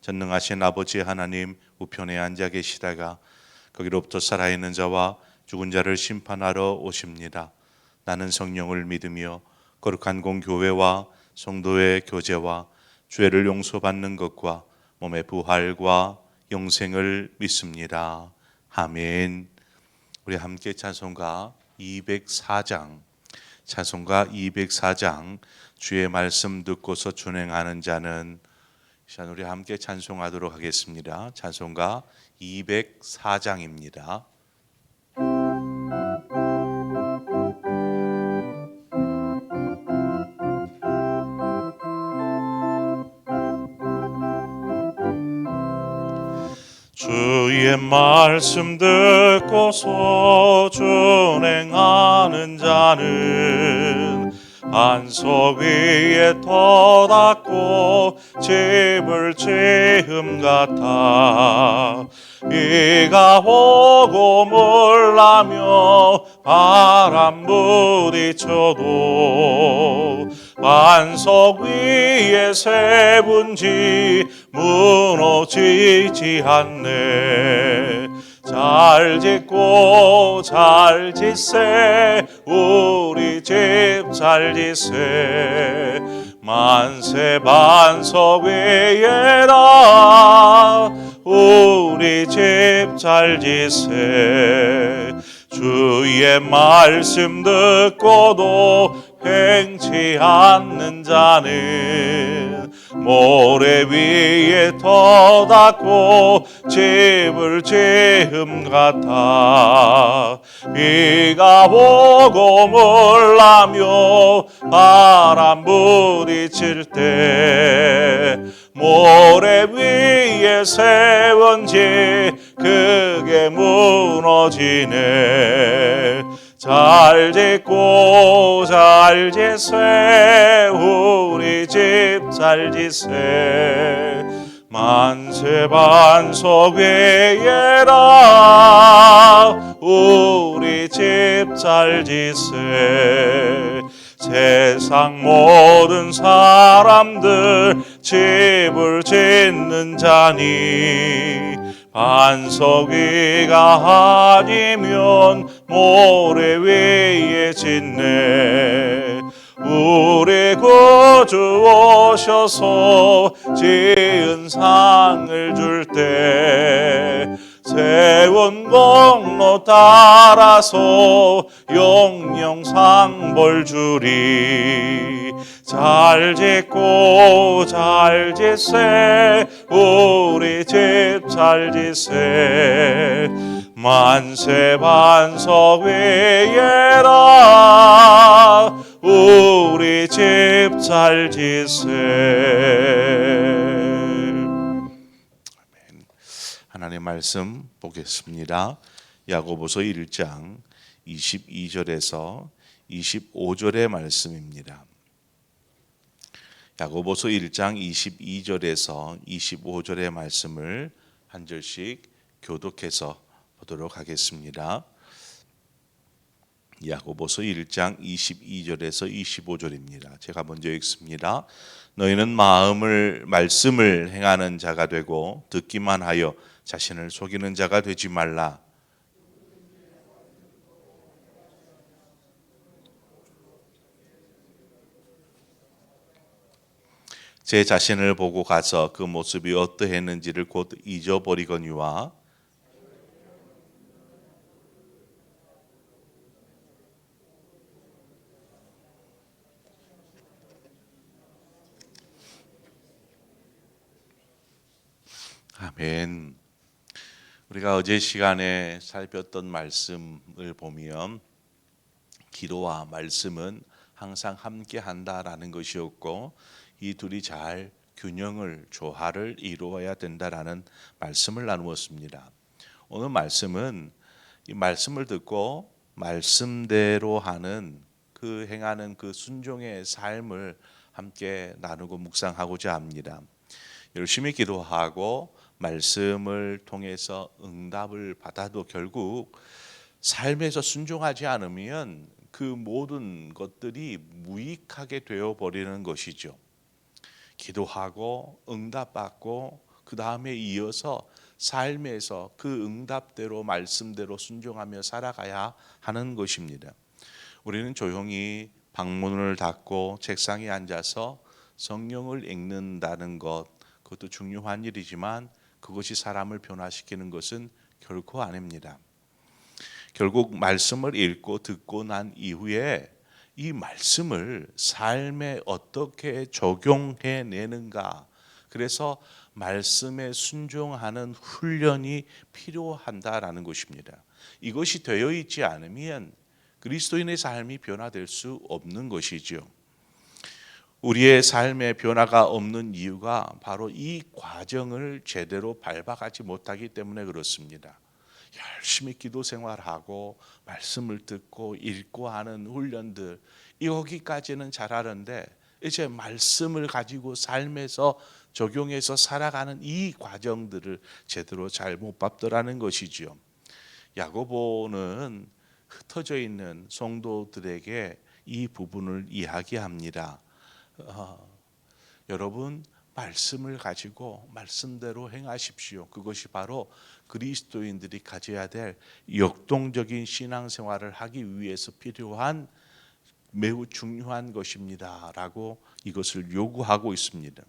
전능하신 아버지 하나님 우편에 앉아 계시다가 거기로부터 살아있는 자와 죽은 자를 심판하러 오십니다. 나는 성령을 믿으며 거룩한 공교회와 성도의 교제와 죄를 용서받는 것과 몸의 부활과 영생을 믿습니다. 아멘. 우리 함께 찬송가 204장 찬송가 204장 주의 말씀 듣고서 준행하는 자는 시간 우리 함께 찬송하도록 하겠습니다. 찬송가 204장입니다. 주의 말씀 듣고서 준행하는 자는 반석 위에 터닫고 집을 지음 같아. 비가 오고 물나며 바람 부딪혀도 반석 위에 세운지 무너지지 않네 잘 짓고 잘 짓세. 우리 집 잘 짓세. 만세 반석 위에라 우리 집 잘 짓세. 주의 말씀 듣고도 행치 않는 자는 모래 위에 터닫고 집을 지음 같아. 비가 오고 물나며 바람 부딪힐 때 모래 위에 세운 지 그게 무너지네 잘 짓고 잘 짓세. 우리 집잘 짓세. 만세 반석 위에라 우리 집잘 짓세. 세상 모든 사람들 집을 짓는 자니 반석 위가 아니면 모래 위에 짓네. 우리 구주 오셔서 지은 상을 줄때 공로 따라서 영영상 벌 주리 잘 짓고 잘 짓세 우리 집 잘 짓세. 만세 반석 위에라 우리 집 잘 짓세 하나님의 말씀 보겠습니다. 야고보서 1장 22절에서 25절의 말씀입니다. 야고보서 1장 22절에서 25절의 말씀을 한 절씩 교독해서 보도록 하겠습니다. 야고보서 1장 22절에서 25절입니다. 제가 먼저 읽습니다. 너희는 마음을 말씀을 행하는 자가 되고 듣기만 하여 자신을 속이는 자가 되지 말라. 제 자신을 보고 가서 그 모습이 어떠했는지를 곧 잊어버리거니와 아멘. 우리가 어제 시간에 살폈던 말씀을 보면 기도와 말씀은 항상 함께 한다라는 것이었고 이 둘이 잘 균형을 조화를 이루어야 된다라는 말씀을 나누었습니다. 오늘 말씀은 이 말씀을 듣고 말씀대로 하는 그 행하는 그 순종의 삶을 함께 나누고 묵상하고자 합니다. 열심히 기도하고 말씀을 통해서 응답을 받아도 결국 삶에서 순종하지 않으면 그 모든 것들이 무익하게 되어 버리는 것이죠. 기도하고 응답받고 그 다음에 이어서 삶에서 그 응답대로 말씀대로 순종하며 살아가야 하는 것입니다. 우리는 조용히 방문을 닫고 책상에 앉아서 성경을 읽는다는 것 그것도 중요한 일이지만 그것이 사람을 변화시키는 것은 결코 아닙니다. 결국 말씀을 읽고 듣고 난 이후에 이 말씀을 삶에 어떻게 적용해 내는가. 그래서 말씀에 순종하는 훈련이 필요한다라는 것입니다. 이것이 되어 있지 않으면 그리스도인의 삶이 변화될 수 없는 것이죠. 우리의 삶의 변화가 없는 이유가 바로 이 과정을 제대로 밟아가지 못하기 때문에 그렇습니다. 열심히 기도 생활하고 말씀을 듣고 읽고 하는 훈련들 여기까지는 잘하는데 이제 말씀을 가지고 삶에서 적용해서 살아가는 이 과정들을 제대로 잘 못 밟더라는 것이지요. 야고보는 흩어져 있는 성도들에게 이 부분을 이야기합니다. 어, 여러분 말씀을 가지고 말씀대로 행하십시오. 그것이 바로 그리스도인들이 가져야 될 역동적인 신앙생활을 하기 위해서 필요한 매우 중요한 것입니다라고 이것을 요구하고 있습니다.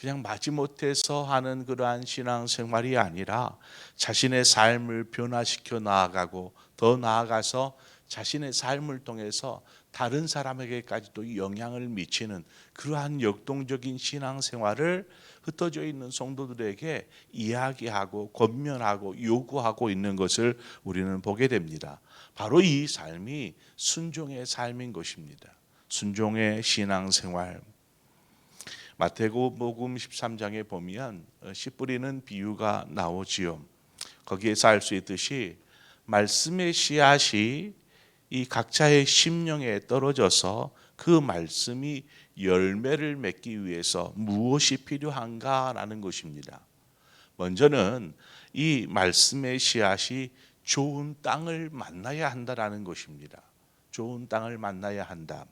그냥 마지못해서 하는 그러한 신앙생활이 아니라 자신의 삶을 변화시켜 나아가고 더 나아가서 자신의 삶을 통해서 다른 사람에게까지도 영향을 미치는 그러한 역동적인 신앙생활을 흩어져 있는 성도들에게 이야기하고 권면하고 요구하고 있는 것을 우리는 보게 됩니다. 바로 이 삶이 순종의 삶인 것입니다. 순종의 신앙생활. 마태복음 13장에 보면 씨 뿌리는 비유가 나오지요. 거기에서 알 수 있듯이 말씀의 씨앗이 이 각자의 심령에 떨어져서 그 말씀이 열매를 맺기 위해서 무엇이 필요한가라는 것입니다. 먼저는 이 말씀의 씨앗이 좋은 땅을 만나야 한다라는 것입니다. 좋은 땅을 만나야 한다.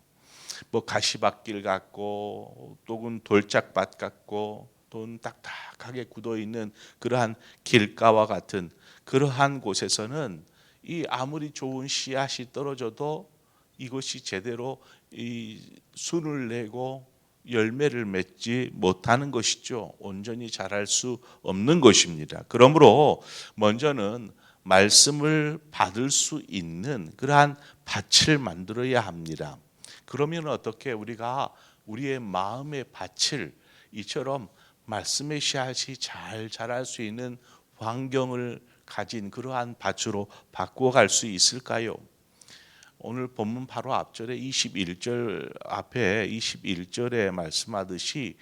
뭐 가시밭길 같고 또는 돌짝밭 같고 또는 딱딱하게 굳어 있는 그러한 길가와 같은 그러한 곳에서는 이 아무리 좋은 씨앗이 떨어져도 이것이 제대로 이 순을 내고 열매를 맺지 못하는 것이죠. 온전히 자랄 수 없는 것입니다. 그러므로 먼저는 말씀을 받을 수 있는 그러한 밭을 만들어야 합니다. 그러면 어떻게 우리가 우리의 마음의 밭을 이처럼 말씀의 씨앗이 잘 자랄 수 있는 환경을 가진 그러한 밭으로 바꾸어 수 있을까요? 오늘 본문 바로 앞절에 21절 앞에 21절에 말씀하듯이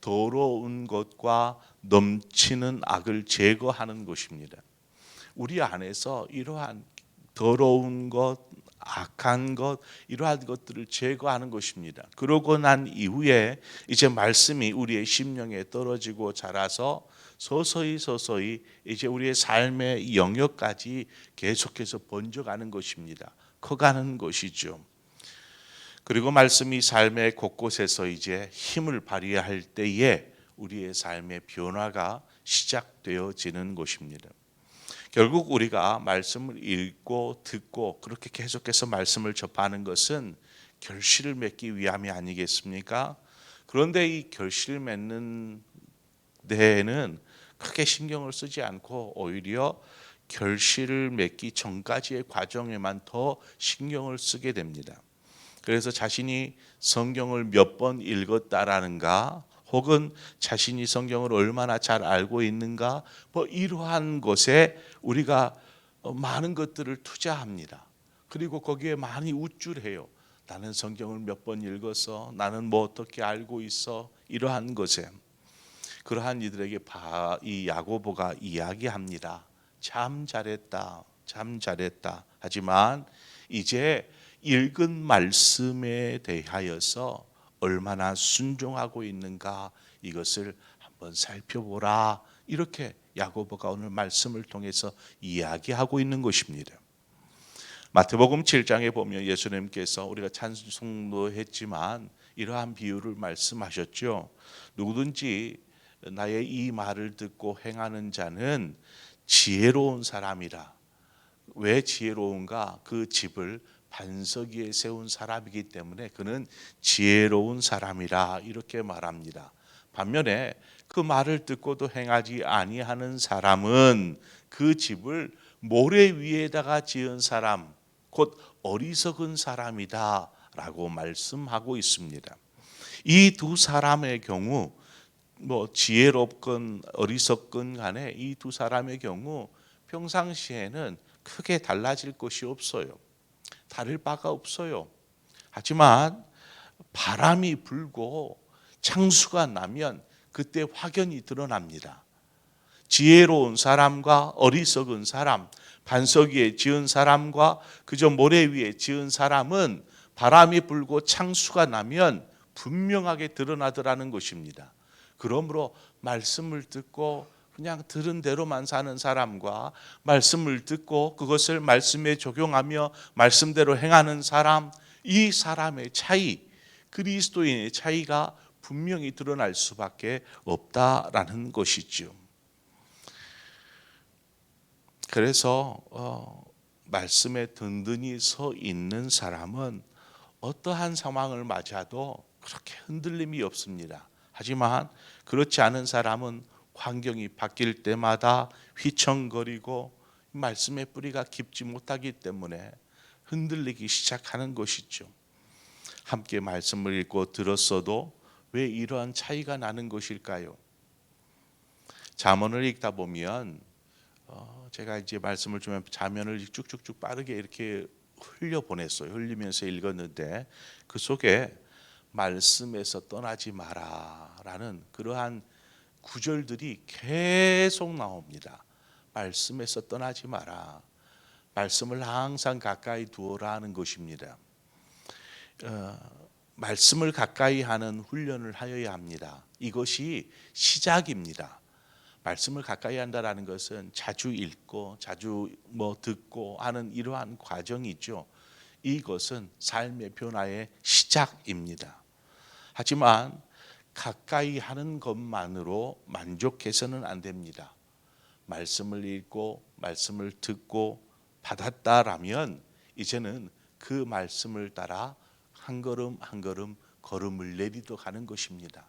더러운 것과 넘치는 악을 제거하는 것입니다. 우리 안에서 이러한 더러운 것, 악한 것 이러한 것들을 제거하는 것입니다. 그러고 난 이후에 이제 말씀이 우리의 심령에 떨어지고 자라서 서서히 서서히 이제 우리의 삶의 영역까지 계속해서 번져가는 것입니다. 커가는 것이죠. 그리고 말씀이 삶의 곳곳에서 이제 힘을 발휘할 때에 우리의 삶의 변화가 시작되어지는 것입니다. 결국 우리가 말씀을 읽고 듣고 그렇게 계속해서 말씀을 접하는 것은 결실을 맺기 위함이 아니겠습니까? 그런데 이 결실 맺는 데에는 크게 신경을 쓰지 않고 오히려 결실을 맺기 전까지의 과정에만 더 신경을 쓰게 됩니다. 그래서 자신이 성경을 몇 번 읽었다라는가 혹은 자신이 성경을 얼마나 잘 알고 있는가 뭐 이러한 것에 우리가 많은 것들을 투자합니다. 그리고 거기에 많이 우쭐해요. 나는 성경을 몇 번 읽어서 나는 뭐 어떻게 알고 있어 이러한 것에 그러한 이들에게 바, 이 야고보가 이야기합니다. 참 잘했다. 참 잘했다. 하지만 이제 읽은 말씀에 대하여서 얼마나 순종하고 있는가 이것을 한번 살펴보라. 이렇게 야고보가 오늘 말씀을 통해서 이야기하고 있는 것입니다. 마태복음 7장에 보면 예수님께서 우리가 찬송도 했지만 이러한 비유를 말씀하셨죠. 누구든지 나의 이 말을 듣고 행하는 자는 지혜로운 사람이라. 왜 지혜로운가? 그 집을 반석 위에 세운 사람이기 때문에 그는 지혜로운 사람이라 이렇게 말합니다. 반면에 그 말을 듣고도 행하지 아니하는 사람은 그 집을 모래 위에다가 지은 사람 곧 어리석은 사람이다라고 말씀하고 있습니다. 이 두 사람의 경우 뭐 지혜롭건 어리석건 간에 이 두 사람의 경우 평상시에는 크게 달라질 것이 없어요. 다를 바가 없어요. 하지만 바람이 불고 창수가 나면 그때 확연히 드러납니다. 지혜로운 사람과 어리석은 사람, 반석 위에 지은 사람과 그저 모래 위에 지은 사람은 바람이 불고 창수가 나면 분명하게 드러나더라는 것입니다. 그러므로 말씀을 듣고 그냥 들은 대로만 사는 사람과 말씀을 듣고 그것을 말씀에 적용하며 말씀대로 행하는 사람, 이 사람의 차이, 그리스도인의 차이가 분명히 드러날 수밖에 없다라는 것이죠. 그래서 어, 말씀에 든든히 서 있는 사람은 어떠한 상황을 맞아도 그렇게 흔들림이 없습니다. 하지만 그렇지 않은 사람은 환경이 바뀔 때마다 휘청거리고 말씀의 뿌리가 깊지 못하기 때문에 흔들리기 시작하는 것이죠. 함께 말씀을 읽고 들었어도 왜 이러한 차이가 나는 것일까요? 잠언을 읽다 보면 어, 제가 이제 말씀을 좀 자면을 쭉쭉쭉 빠르게 이렇게 흘려 보냈어요. 흘리면서 읽었는데 그 속에 말씀에서 떠나지 마라라는 그러한 구절들이 계속 나옵니다. 말씀에서 떠나지 마라. 말씀을 항상 가까이 두어라 하는 것입니다. 어, 말씀을 가까이 하는 훈련을 하여야 합니다. 이것이 시작입니다. 말씀을 가까이 한다라는 것은 자주 읽고 자주 뭐 듣고 하는 이러한 과정이죠. 이것은 삶의 변화의 시작입니다. 하지만 가까이 하는 것만으로 만족해서는 안 됩니다. 말씀을 읽고 말씀을 듣고 받았다라면 이제는 그 말씀을 따라 한 걸음 한 걸음 걸음을 내리도 가는 것입니다.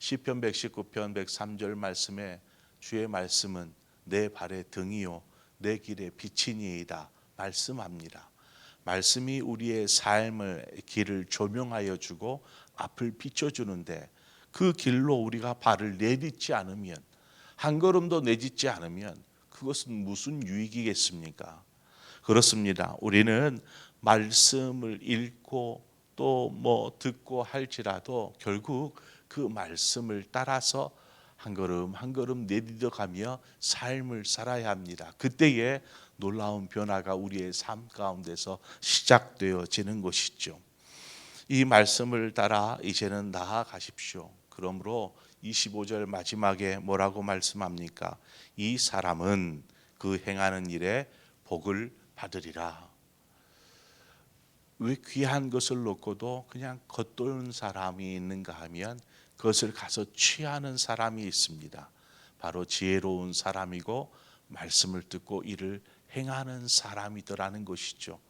시편 119편 103절 말씀에 주의 말씀은 내 발의 등이요 내 길의 빛이니이다 말씀합니다. 말씀이 우리의 삶을 길을 조명하여 주고 앞을 비춰 주는데 그 길로 우리가 발을 내딛지 않으면 한 걸음도 내딛지 않으면 그것은 무슨 유익이겠습니까? 그렇습니다. 우리는 말씀을 읽고 또 뭐 듣고 할지라도 결국 그 말씀을 따라서 한 걸음 한 걸음 내딛어 가며 삶을 살아야 합니다. 그때에 놀라운 변화가 우리의 삶 가운데서 시작되어지는 것이죠. 이 말씀을 따라 이제는 나아가십시오. 그러므로 25절 마지막에 뭐라고 말씀합니까? 이 사람은 그 행하는 일에 복을 받으리라. 왜 귀한 것을 놓고도 그냥 겉도는 사람이 있는가 하면 그것을 가서 취하는 사람이 있습니다. 바로 지혜로운 사람이고 말씀을 듣고 이를 행하는 사람이더라는 것이죠.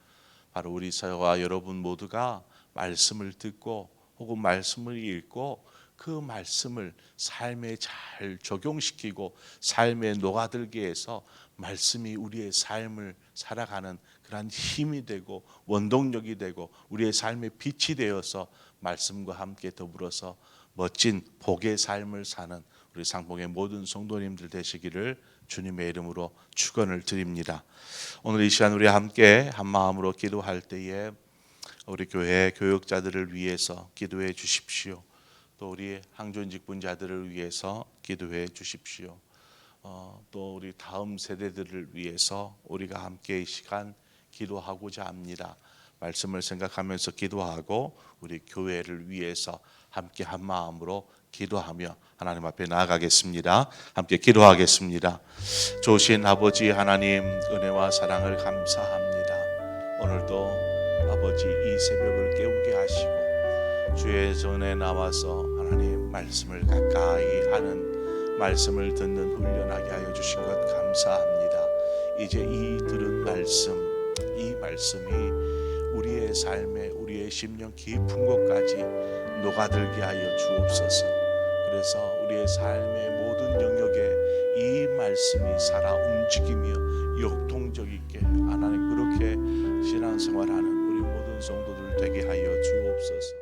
바로 우리 사와 여러분 모두가 말씀을 듣고 혹은 말씀을 읽고 그 말씀을 삶에 잘 적용시키고 삶에 녹아들게 해서 말씀이 우리의 삶을 살아가는 그러한 힘이 되고 원동력이 되고 우리의 삶의 빛이 되어서 말씀과 함께 더불어서 멋진 복의 삶을 사는 우리 상봉의 모든 성도님들 되시기를 주님의 이름으로 축원을 드립니다. 오늘 이 시간 우리 함께 한 마음으로 기도할 때에 우리 교회 교육자들을 위해서 기도해 주십시오. 또 우리 항존 직 분자들을 위해서 기도해 주십시오. 어, 또 우리 다음 세대들을 위해서 우리가 함께 이 시간 기도하고자 합니다. 말씀을 생각하면서 기도하고 우리 교회를 위해서 함께 한 마음으로 기도하며 하나님 앞에 나아가겠습니다. 함께 기도하겠습니다. 좋으신 아버지 하나님 은혜와 사랑을 감사합니다. 오늘도 아버지 이 새벽을 깨우게 하시고 주의 전에 나와서 하나님 말씀을 가까이 하는 말씀을 듣는 훈련하게 하여 주신 것 감사합니다. 이제 이 들은 말씀, 이 말씀이 우리의 삶에 심령 깊은 곳까지 녹아들게 하여 주옵소서. 그래서 우리의 삶의 모든 영역에 이 말씀이 살아 움직이며 역동적 있게 하나님 그렇게 신앙생활하는 우리 모든 성도들 되게 하여 주옵소서.